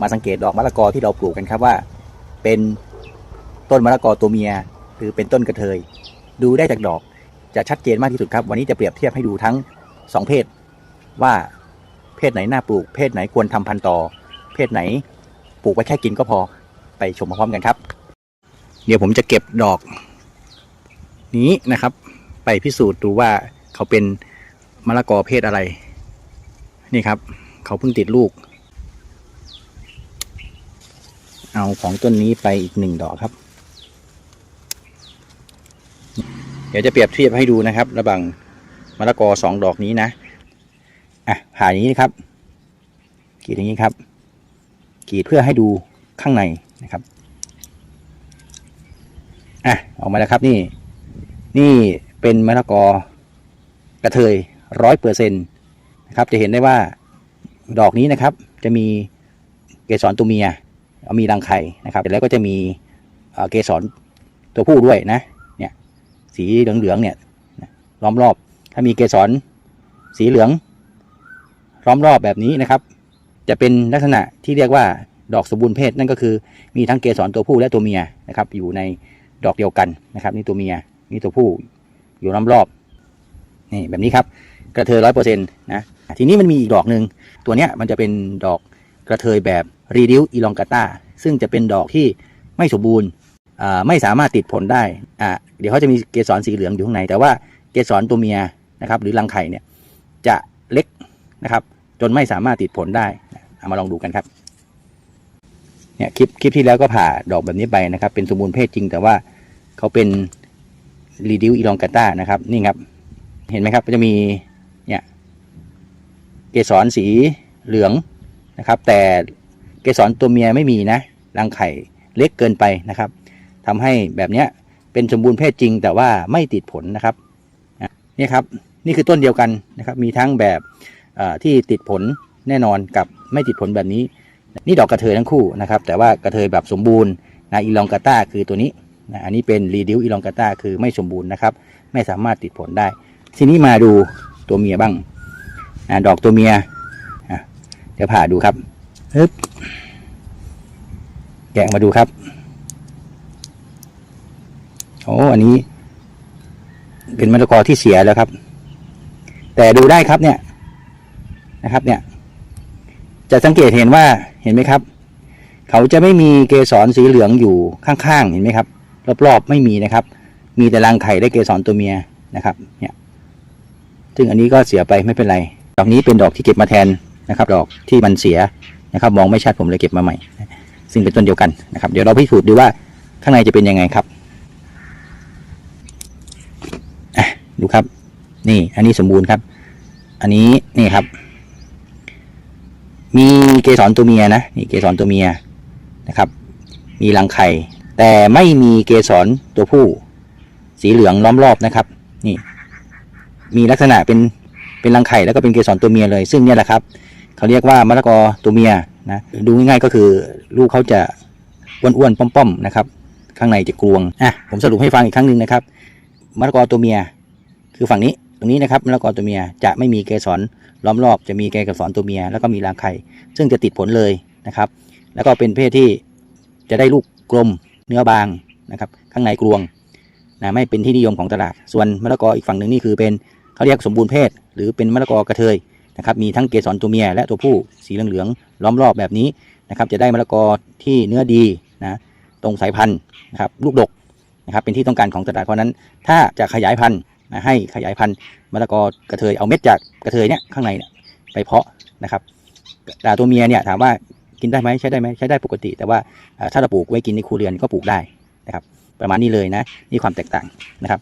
มาสังเกตดอกมะละกอที่เราปลูกกันครับว่า เป็นต้นมะละกอตัวเมีย หรือเป็นต้นกระเทย ดูได้จากดอกจะชัดเจนมากที่สุดครับ วันนี้จะเปรียบเทียบให้ดูทั้งสองเพศ ว่าเพศไหนน่าปลูก เพศไหนควรทำพันธุ์ต่อ เพศไหนปลูกไว้แค่กินก็พอไปชมพร้อมกันครับ เดี๋ยวผมจะเก็บดอก นี้นะครับ ไปพิสูจน์ดูว่าเขาเป็นมะละกอเพศอะไร นี่ครับ เขาเพิ่งติดลูก เอาของต้นนี้ไปอีกหนึ่งดอกครับ เดี๋ยวจะเปรียบเทียบให้ดูนะครับ ระหว่างมะละกอสองดอกนี้นะอะผ่าอย่างนี้นะครับกรีดอย่างนี้ครับกรีดเพื่อให้ดูข้างในนะครับอะออกมาแล้วครับนี่ นี่เป็นมะละกอกระเทยร้อยเปอร์เซ็นต์นะครับ จะเห็นได้ว่าดอกนี้นะครับ จะมีเกสรตัวเมีย มีรังไข่นะครับแล้วก็จะมีเกสรตัวผู้ด้วยนะเนี่ยสีเหลืองๆเนี่ยล้อมรอบ ถ้ามีเกสรสีเหลืองล้อมรอบแบบนี้นะครับ จะเป็นลักษณะที่เรียกว่าดอกสมบูรณ์เพศนั่นก็คือมีทั้งเกสรตัวผู้และตัวเมียนะครับอยู่ในดอกเดียวกันนะครับนี่ตัวเมียนี่ตัวผู้อยู่ล้อมรอบนี่แบบนี้ครับกระเทยร้อยเปอร์เซ็นต์นะทีนี้มันมีอีกดอกหนึ่งตัวเนี้ยมันจะเป็นดอกกระเทยแบบ r e d u c e elongata ซึ่งจะเป็นดอกที่ไม่สมบูรณ์ไม่สามารถติดผลได้อ่าเดี๋ยวเขาจะมีเกสรสีเหลืองอยู่ข้างใน แต่ว่าเกสรตัวเมียนะครับ หรือรังไข่เนี่ยจะเล็กนะครับ จนไม่สามารถติดผลได้เอามาลองดูกันครับเนี่ยคลิปคลิปที่แล้วก็ผ่าดอกแบบนี้ไปนะครับ เป็นสมบูรณ์เพศจริง แต่ว่าเขาเป็น r e d u c e elongata นะครับ นี่ครับ เห็นไหมครับก็จะมีเนี่ยเกสรสีเหลืองนะครับ แต่ เกสรตัวเมียไม่มีนะรังไข่เล็กเกินไปนะครับทำให้แบบเนี้ยเป็นสมบูรณ์เพศจริง แต่ว่าไม่ติดผลนะครับนี่ครับนี่คือต้นเดียวกันนะครับมีทั้งแบบที่ติดผลแน่นอนกับไม่ติดผลแบบนี้ นี่ดอกกระเทยทั้งคู่นะครับ แต่ว่ากระเทยแบบสมบูรณ์นะอีลองกาต้าคือตัวนี้นะอันนี้เป็นรีดิวอีลองกาต้าคือไม่สมบูรณ์นะครับ ไม่สามารถติดผลได้ ทีนี้มาดูตัวเมียบ้างนะดอกตัวเมียเดี๋ยวผ่าดูครับฮึบ แกะมาดูครับโอ้อันนี้ เป็นมะละกอที่เสียแล้วครับ แต่ดูได้ครับเนี่ยนะครับ เนี่ย จะสังเกตเห็นว่าเห็นไหมครับ เขาจะไม่มีเกสรสีเหลืองอยู่ข้างๆเห็นไหมครับ รอบๆไม่มีนะครับ มีแต่รังไข่และเกสรตัวเมียนะครับ เนี่ย ซึ่งอันนี้ก็เสียไปไม่เป็นไรดอกนี้เป็นดอกที่เก็บมาแทนนะครับ ดอกที่มันเสียนะครับ มองไม่ชัดผมเลยเก็บมาใหม่ ซึ่งเป็นต้นเดียวกันนะครับ เดี๋ยวเราพิสูจน์ดูว่าข้างในจะเป็นยังไงครับดูครับ นี่ อันนี้สมบูรณ์ครับ อันนี้นี่ครับ มีเกสรตัวเมียนะนี่เกสรตัวเมียนะครับ มีรังไข่ แต่ไม่มีเกสรตัวผู้ สีเหลืองล้อมรอบนะครับ นี่ มีลักษณะเป็นเป็นรังไข่แล้วก็เป็นเกสรตัวเมียเลย ซึ่งเนี่ยแหละครับ เขาเรียกว่ามะละกอตัวเมียนะดูง่ายๆก็คือลูกเขาจะอ้วนๆป้อมๆนะครับข้างในจะกรวงอะผมสรุปให้ฟังอีกครั้งหนึ่งนะครับมะละกอตัวเมีย คือฝั่งนี้ตรงนี้นะครับมะละกอตัวเมียจะไม่มีเกสรล้อมรอบจะมีเกสรตัวเมีย แล้วก็มีรังไข่ซึ่งจะติดผลเลยนะครับ แล้วก็เป็นเพศที่จะได้ลูกกลมเนื้อบางนะครับ ข้างในกรวงนะไม่เป็นที่นิยมของตลาด ส่วนมะละกออีกฝั่งหนึ่งนี่คือเป็นเขาเรียกสมบูรณ์เพศ หรือเป็นมะละกอกระเทย นะครับมีทั้งเกสรตัวเมียและตัวผู้สีเหลืองๆล้อมรอบแบบนี้นะครับจะได้มะละกอที่เนื้อดีนะตรงสายพันธุ์นะครับลูกดกนะครับเป็นที่ต้องการของตลาดเพราะนั้น ถ้าจะขยายพันธุ์นะให้ขยายพันธุ์มะละกอกระเทยเอาเม็ดจากกระเทยเนี่ยข้างในเนี่ยไปเพาะนะครับแต่ตัวเมียเนี่ยถามว่ากินได้ไหมใช้ได้ไหมใช้ได้ปกติ แต่ว่าถ้าเราปลูกไว้กินในครัวเรือนก็ปลูกได้นะครับประมาณนี้เลยนะนี่ความแตกต่างนะครับ